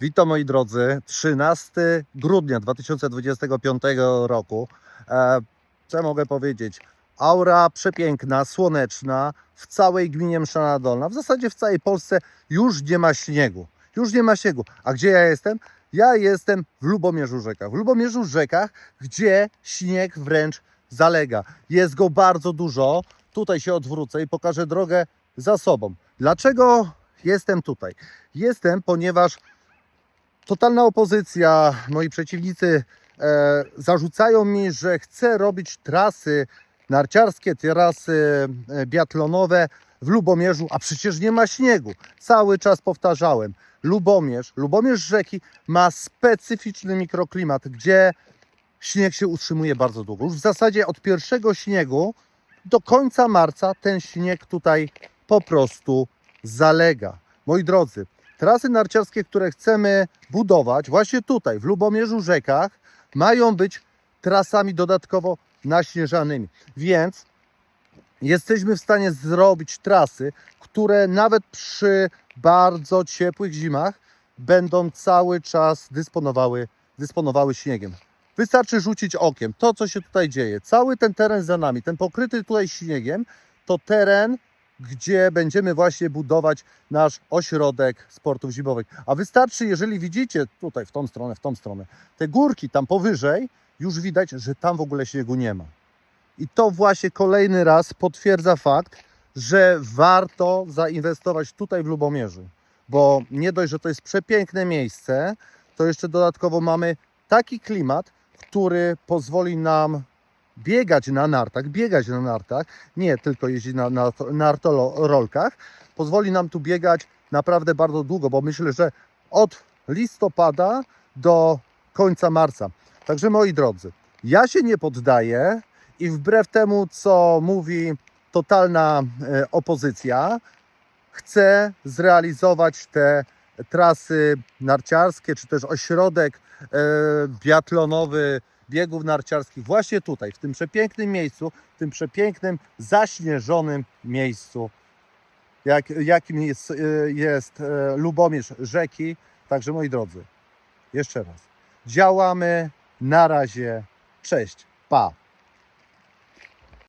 Witam moi drodzy, 13 grudnia 2025 roku. E, co mogę powiedzieć? Aura przepiękna, słoneczna, w całej gminie Mszana Dolna, w zasadzie w całej Polsce już nie ma śniegu. Już nie ma śniegu. A gdzie ja jestem? Ja jestem w Lubomierzu Rzekach. W Lubomierzu Rzekach, gdzie śnieg wręcz zalega. Jest go bardzo dużo. Tutaj się odwrócę i pokażę drogę za sobą. Dlaczego jestem tutaj? Jestem, ponieważ totalna opozycja, moi przeciwnicy e, zarzucają mi, że chcę robić trasy narciarskie, trasy e, biatlonowe w Lubomierzu, a przecież nie ma śniegu. Cały czas powtarzałem. Lubomierz, Lubomierz rzeki ma specyficzny mikroklimat, gdzie śnieg się utrzymuje bardzo długo. Już w zasadzie od pierwszego śniegu do końca marca ten śnieg tutaj po prostu zalega. Moi drodzy, trasy narciarskie, które chcemy budować właśnie tutaj, w Lubomierzu Rzekach, mają być trasami dodatkowo naśnieżanymi. Więc jesteśmy w stanie zrobić trasy, które nawet przy bardzo ciepłych zimach będą cały czas dysponowały, dysponowały śniegiem. Wystarczy rzucić okiem to, co się tutaj dzieje. Cały ten teren za nami, ten pokryty tutaj śniegiem, to teren, gdzie będziemy właśnie budować nasz ośrodek sportów zimowych. A wystarczy, jeżeli widzicie tutaj w tą stronę, w tą stronę, te górki tam powyżej, już widać, że tam w ogóle śniegu nie ma. I to właśnie kolejny raz potwierdza fakt, że warto zainwestować tutaj w Lubomierzu, bo nie dość, że to jest przepiękne miejsce, to jeszcze dodatkowo mamy taki klimat, który pozwoli nam biegać na nartach, biegać na nartach, nie tylko jeździć na, na nartololkach, pozwoli nam tu biegać naprawdę bardzo długo, bo myślę, że od listopada do końca marca. Także moi drodzy, ja się nie poddaję i wbrew temu, co mówi totalna e, opozycja, chcę zrealizować te trasy narciarskie, czy też ośrodek e, biatlonowy biegów narciarskich właśnie tutaj, w tym przepięknym miejscu, w tym przepięknym, zaśnieżonym miejscu, jak, jakim jest, e, jest e, Lubomierz rzeki. Także moi drodzy, jeszcze raz, działamy, na razie, cześć, pa!